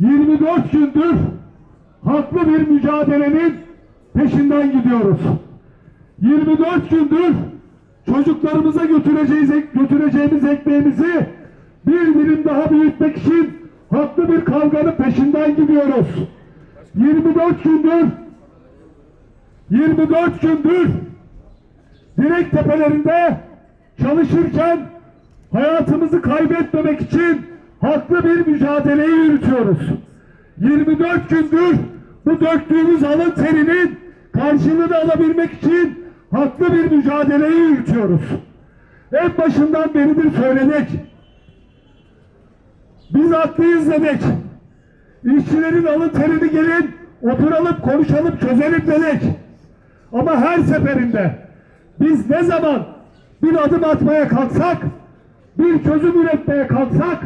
24 gündür haklı bir mücadelenin peşinden gidiyoruz. 24 gündür çocuklarımıza götüreceğiz, götüreceğimiz ekmeğimizi bir dilim daha büyütmek için haklı bir kavganın peşinden gidiyoruz. 24 gündür 24 gündür direk tepelerinde çalışırken hayatımızı kaybetmemek için haklı bir mücadeleyi yürütüyoruz. 24 gündür bu döktüğümüz alın terinin karşılığını alabilmek için haklı bir mücadeleyi yürütüyoruz. En başından beridir söyledik. Biz haklıyız dedik. İşçilerin alın terini gelin oturalım konuşalım çözelim dedik. Ama her seferinde biz ne zaman bir adım atmaya kalksak, bir çözüm üretmeye kalksak,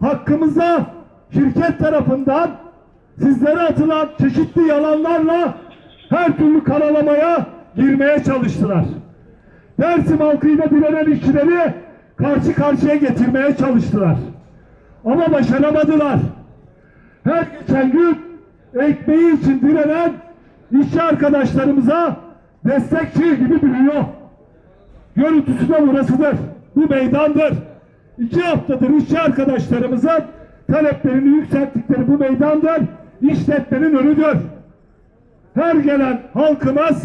hakkımıza şirket tarafından sizlere atılan çeşitli yalanlarla her türlü karalamaya girmeye çalıştılar. Dersim halkıyla direnen işçileri karşı karşıya getirmeye çalıştılar. Ama başaramadılar. Her geçen gün ekmeği için direnen işçi arkadaşlarımıza destekçi gibi duruyor. Görüntüsü de burasıdır. Bu meydandır. İki haftadır işçi arkadaşlarımızın taleplerini yükselttikleri bu meydandır. İşletmenin önüdür. Her gelen halkımız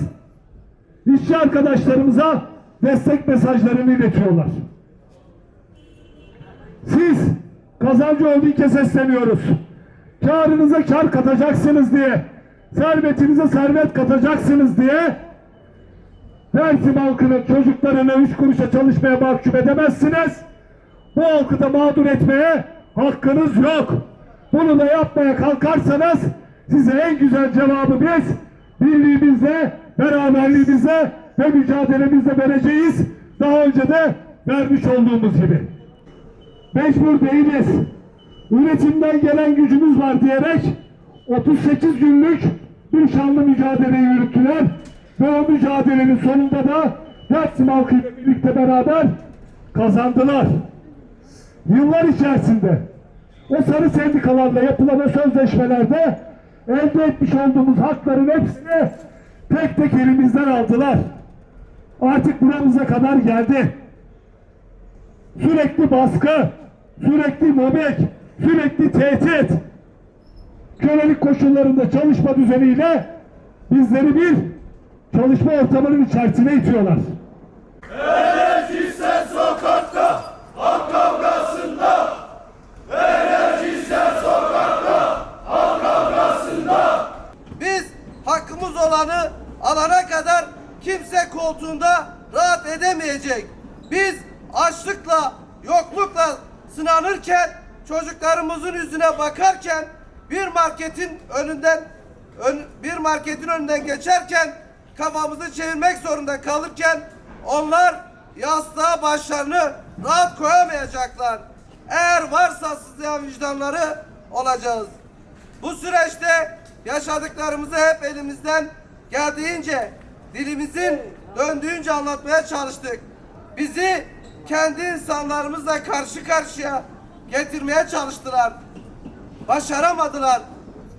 işçi arkadaşlarımıza destek mesajlarını iletiyorlar. Siz kazancı holding'e sesleniyoruz. Karınıza kar katacaksınız diye, servetinize servet katacaksınız diye Dersim halkının çocuklarını üç kuruşa çalışmaya mahkum edemezsiniz. Bu halkı da mağdur etmeye hakkınız yok. Bunu da yapmaya kalkarsanız size en güzel cevabı biz birliğimizle, beraberliğimizle ve mücadelemizle vereceğiz. Daha önce de vermiş olduğumuz gibi. Mecbur değiliz. Üretimden gelen gücümüz var diyerek 38 günlük bir şanlı mücadele yürüttüler. Ve o mücadelenin sonunda da Dersim halkıyla birlikte beraber kazandılar. Yıllar içerisinde o sarı sendikalarla yapılan o sözleşmelerde elde etmiş olduğumuz hakların hepsini tek tek elimizden aldılar. Artık buramıza kadar geldi. Sürekli baskı, sürekli mobbing, sürekli tehdit, kölelik koşullarında çalışma düzeniyle bizleri bir çalışma ortamının içerisine itiyorlar. Enerjisel alana kadar kimse koltuğunda rahat edemeyecek. Biz açlıkla, yoklukla sınanırken, çocuklarımızın yüzüne bakarken bir marketin önünden ön- bir marketin önünden geçerken kafamızı çevirmek zorunda kalırken onlar yastığa başlarını rahat koyamayacaklar. Eğer varsa sızlayan vicdanları olacağız. Bu süreçte yaşadıklarımızı hep elimizden geldiğince, dilimizin döndüğünce anlatmaya çalıştık. Bizi kendi insanlarımızla karşı karşıya getirmeye çalıştılar. Başaramadılar.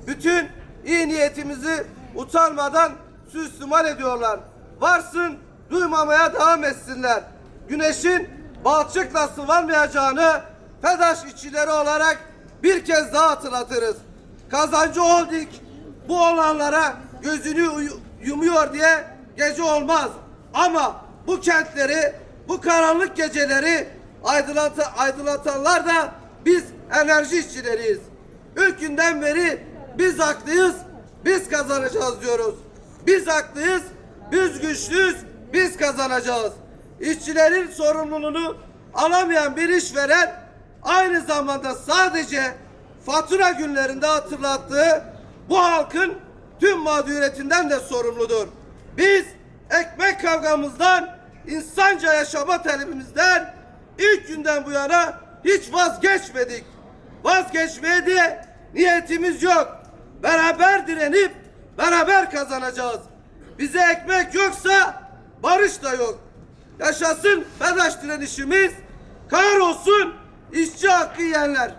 Bütün iyi niyetimizi utanmadan süslüman ediyorlar. Varsın duymamaya devam etsinler. Güneşin balçıkla sıvanmayacağını FEDAŞ işçileri olarak bir kez daha hatırlatırız. Kazancı Holding bu olanlara gözünü yumuyor diye gece olmaz. Ama bu kentleri, bu karanlık geceleri aydınlat aydınlatanlar da biz enerji işçileriyiz. İlk günden beri biz haklıyız, biz kazanacağız diyoruz. Biz haklıyız, biz güçlüyüz, biz kazanacağız. İşçilerin sorumluluğunu alamayan bir işveren aynı zamanda sadece fatura günlerinde hatırlattığı bu halkın tüm mağduriyetinden de sorumludur. Biz ekmek kavgamızdan, insanca yaşama talebimizden ilk günden bu yana hiç vazgeçmedik. Vazgeçmeye diye niyetimiz yok. Beraber direnip beraber kazanacağız. Bize ekmek yoksa barış da yok. Yaşasın FEDAŞ direnişimiz, kahrolsun işçi hakkı yiyenler.